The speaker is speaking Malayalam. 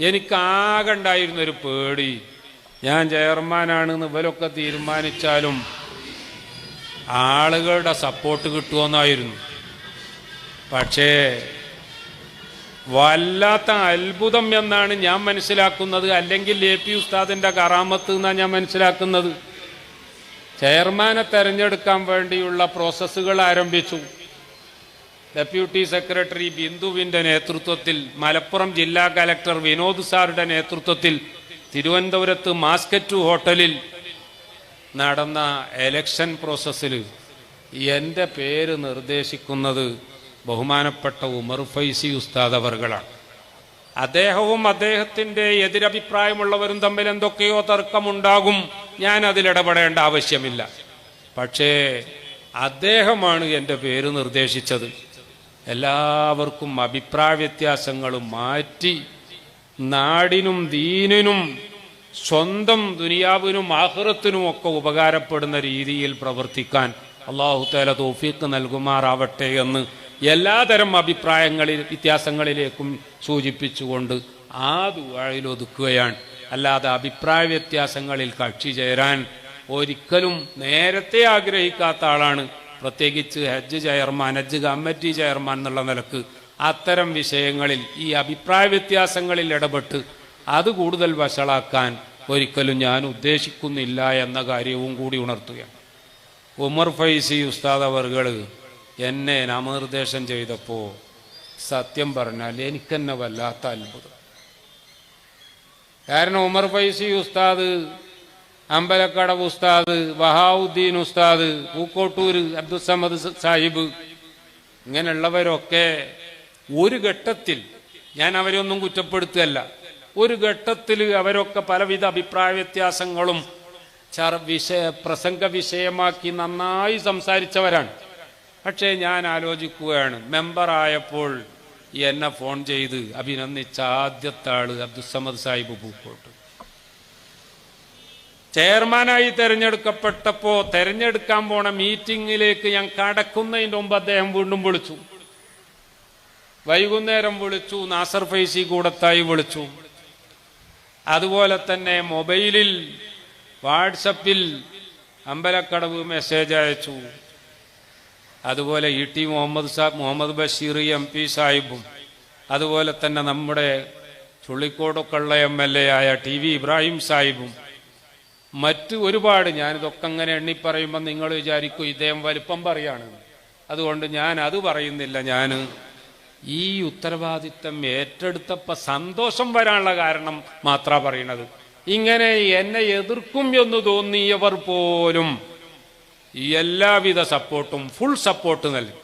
എനിക്കാകെ ഉണ്ടായിരുന്നൊരു പേടി. ഞാൻ ചെയർമാനാണെന്ന് ഇവരൊക്കെ തീരുമാനിച്ചാലും ആളുകളുടെ സപ്പോർട്ട് കിട്ടുമെന്നായിരുന്നു പക്ഷേ വല്ലാത്ത അത്ഭുതം എന്നാണ് ഞാൻ മനസ്സിലാക്കുന്നത്. അല്ലെങ്കിൽ എ പി ഉസ്താദിന്റെ കറാമത്ത് എന്നാണ് ഞാൻ മനസ്സിലാക്കുന്നത്. ചെയർമാനെ തെരഞ്ഞെടുക്കാൻ വേണ്ടിയുള്ള പ്രോസസ്സുകൾ ആരംഭിച്ചു. ഡെപ്യൂട്ടി സെക്രട്ടറി ബിന്ദുവിന്റെ നേതൃത്വത്തിൽ മലപ്പുറം ജില്ലാ കലക്ടർ വിനോദ് സാറുടെ നേതൃത്വത്തിൽ തിരുവനന്തപുരത്ത് മാസ്കറ്റു ഹോട്ടലിൽ നടന്ന എലക്ഷൻ പ്രോസസ്സിൽ എന്റെ പേര് നിർദ്ദേശിക്കുന്നത് ബഹുമാനപ്പെട്ട ഉമർ ഫൈസി ഉസ്താദ് അവർകളാണ്. അദ്ദേഹവും അദ്ദേഹത്തിന്റെ എതിരഭിപ്രായമുള്ളവരും തമ്മിൽ എന്തൊക്കെയോ തർക്കമുണ്ടാകും ഞാൻ അതിലിടപെടേണ്ട ആവശ്യമില്ല. പക്ഷേ അദ്ദേഹമാണ് എന്റെ പേര് നിർദ്ദേശിച്ചത്. എല്ലാവർക്കും അഭിപ്രായ വ്യത്യാസങ്ങളും മാറ്റി നാടിനും ദീനിനും സ്വന്തം ദുനിയാവിനും ആഹ്റത്തിനും ഒക്കെ ഉപകാരപ്പെടുന്ന രീതിയിൽ പ്രവർത്തിക്കാൻ അള്ളാഹു തല തോഫീക്ക് നൽകുമാറാവട്ടെ എന്ന് എല്ലാതരം അഭിപ്രായങ്ങളിൽ വ്യത്യാസങ്ങളിലേക്കും സൂചിപ്പിച്ചുകൊണ്ട് ആ ദുവായിൽ ഒതുക്കുകയാണ്. അല്ലാതെ അഭിപ്രായ വ്യത്യാസങ്ങളിൽ കക്ഷി ചേരാൻ ഒരിക്കലും നേരത്തെ ആഗ്രഹിക്കാത്ത ആളാണ് പ്രത്യേകിച്ച് Hajj chairman Hajj committee chairman എന്നുള്ള നിലയ്ക്ക് അത്തരം വിഷയങ്ങളിൽ ഈ അഭിപ്രായ വ്യത്യാസങ്ങളിൽ ഇടപെട്ട് അത് കൂടുതൽ വഷളാക്കാൻ ഒരിക്കലും ഞാൻ ഉദ്ദേശിക്കുന്നില്ല എന്ന കാര്യവും കൂടി ഉണർത്തുകയാണ്. ഉമർ ഫൈസി ഉസ്താദ് അവർകൾ എന്നെ നാമനിർദ്ദേശം ചെയ്തപ്പോൾ സത്യം പറഞ്ഞാൽ എനിക്കെന്നെ വല്ലാത്ത അത്ഭുതം. കാരണം ഉമർ ഫൈസി ഉസ്താദ് അമ്പലക്കടവ് ഉസ്താദ് വഹാവുദ്ദീൻ ഉസ്താദ് പൂക്കോട്ടൂർ അബ്ദുസമദ് സാഹിബ് ഇങ്ങനെയുള്ളവരൊക്കെ ഒരു ഘട്ടത്തിൽ ഞാൻ അവരെയൊന്നും കുറ്റപ്പെടുത്തുകയല്ല. ഒരു ഘട്ടത്തിൽ അവരൊക്കെ പലവിധ അഭിപ്രായ വ്യത്യാസങ്ങളും ചർ വിഷയ പ്രസംഗ വിഷയമാക്കി നന്നായി സംസാരിച്ചവരാണ്. പക്ഷേ ഞാൻ ആലോചിക്കുകയാണ് മെമ്പറായപ്പോൾ എന്നെ ഫോൺ ചെയ്ത് അഭിനന്ദിച്ച ആദ്യത്തെ ആൾ അബ്ദുസമദ് സാഹിബ് പൂക്കോട്ട്. ചെയർമാനായി തെരഞ്ഞെടുക്കപ്പെട്ടപ്പോ തെരഞ്ഞെടുക്കാൻ പോണ മീറ്റിംഗിലേക്ക് ഞാൻ കടക്കുന്നതിന്റെ മുമ്പ് അദ്ദേഹം വീണ്ടും വിളിച്ചു. വൈകുന്നേരം വിളിച്ചു നാസർ ഫൈസി കൂടത്തായി വിളിച്ചു. അതുപോലെ തന്നെ മൊബൈലിൽ വാട്സപ്പിൽ അമ്പലക്കടവ് മെസ്സേജ് അയച്ചു. അതുപോലെ E T Muhammad Saab Muhammad Basheer M P സാഹിബും അതുപോലെ തന്നെ നമ്മുടെ ചുള്ളിക്കോടൊക്കെയുള്ള എം എൽ എ ആയ ടി വി ഇബ്രാഹിം സാഹിബും മറ്റ് ഒരുപാട് ഞാനിതൊക്കെ അങ്ങനെ എണ്ണി പറയുമ്പോൾ നിങ്ങൾ വിചാരിക്കും ഇദ്ദേഹം വലിപ്പം പറയാണ്. അതുകൊണ്ട് ഞാൻ അത് പറയുന്നില്ല. ഞാൻ ഈ ഉത്തരവാദിത്തം ഏറ്റെടുത്തപ്പോൾ സന്തോഷം വരാനുള്ള കാരണം മാത്ര പറയണത്. ഇങ്ങനെ എന്നെ എതിർക്കും എന്ന് തോന്നിയവർ പോലും എല്ലാവിധ സപ്പോർട്ടും ഫുൾ സപ്പോർട്ട് നൽകി.